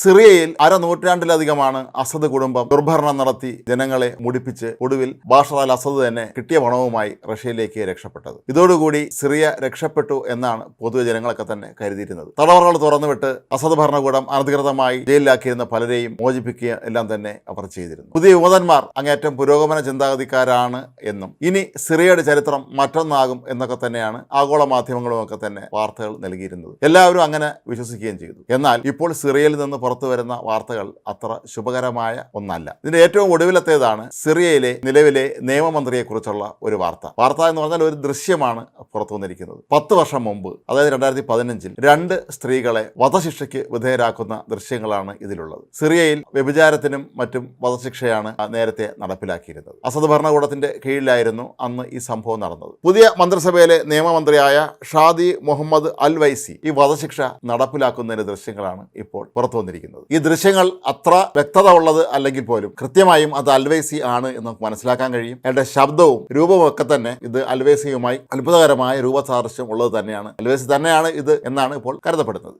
സിറിയയിൽ അരനൂറ്റാണ്ടിലധികമാണ് അസദ് കുടുംബം ദുർഭരണം നടത്തി ജനങ്ങളെ മുടിപ്പിച്ച് ഒടുവിൽ ബാഷർ അൽ അസദ് തന്നെ കിട്ടിയ പണവുമായി റഷ്യയിലേക്ക് രക്ഷപ്പെട്ടത്. ഇതോടുകൂടി സിറിയ രക്ഷപ്പെട്ടു എന്നാണ് പൊതുവെ പൊതുജനങ്ങളൊക്കെ തന്നെ കരുതിയിരുന്നത്. തടവറകൾ തുറന്നുവിട്ട് അസദ് ഭരണകൂടം അനധികൃതമായി ജയിലിലാക്കിയിരുന്ന പലരെയും മോചിപ്പിക്കുക എല്ലാം തന്നെ അവർ ചെയ്തിരുന്നു. പുതിയ യുവതന്മാർ അങ്ങേറ്റം പുരോഗമന ചിന്താഗതിക്കാരാണ് എന്നും ഇനി സിറിയയുടെ ചരിത്രം മറ്റൊന്നാകും എന്നൊക്കെ തന്നെയാണ് ആഗോള മാധ്യമങ്ങളും ഒക്കെ തന്നെ വാർത്തകൾ നൽകിയിരുന്നത്. എല്ലാവരും അങ്ങനെ വിശ്വസിക്കുകയും ചെയ്തു. എന്നാൽ ഇപ്പോൾ സിറിയയിൽ നിന്ന് പുറത്തു വരുന്ന വാർത്തകൾ അത്ര ശുഭകരമായ ഒന്നല്ല. ഇതിന്റെ ഏറ്റവും ഒടുവിലത്തേതാണ് സിറിയയിലെ നിലവിലെ നിയമമന്ത്രിയെക്കുറിച്ചുള്ള ഒരു വാർത്ത. വാർത്ത എന്ന് പറഞ്ഞാൽ ഒരു ദൃശ്യമാണ് പുറത്തു വന്നിരിക്കുന്നത്. പത്ത് വർഷം മുമ്പ് അതായത് രണ്ടായിരത്തി പതിനഞ്ചിൽ രണ്ട് സ്ത്രീകളെ വധശിക്ഷയ്ക്ക് വിധേയരാക്കുന്ന ദൃശ്യങ്ങളാണ് ഇതിലുള്ളത്. സിറിയയിൽ വ്യഭിചാരത്തിനും മറ്റും വധശിക്ഷയാണ് നേരത്തെ നടപ്പിലാക്കിയിരുന്നത്. അസദ് ഭരണകൂടത്തിന്റെ കീഴിലായിരുന്നു അന്ന് ഈ സംഭവം നടന്നത്. പുതിയ മന്ത്രിസഭയിലെ നിയമമന്ത്രിയായ ഷാദി മുഹമ്മദ് അൽ വൈസി ഈ വധശിക്ഷ നടപ്പിലാക്കുന്നതിന്റെ ദൃശ്യങ്ങളാണ് ഇപ്പോൾ പുറത്തു വന്നിരിക്കുന്നത്. ഈ ദൃശ്യങ്ങൾ അത്ര വ്യക്തത ഉള്ളത് അല്ലെങ്കിൽ പോലും കൃത്യമായും അത് അൽവേസി ആണ് എന്ന് നമുക്ക് മനസ്സിലാക്കാൻ കഴിയും. അയാളുടെ ശബ്ദവും രൂപവും ഒക്കെ തന്നെ ഇത് അൽവേസിയുമായി അത്ഭുതകരമായ രൂപസാദൃശ്യം ഉള്ളത് തന്നെയാണ്. അൽവേസി തന്നെയാണ് ഇത് എന്നാണ് ഇപ്പോൾ കരുതപ്പെടുന്നത്.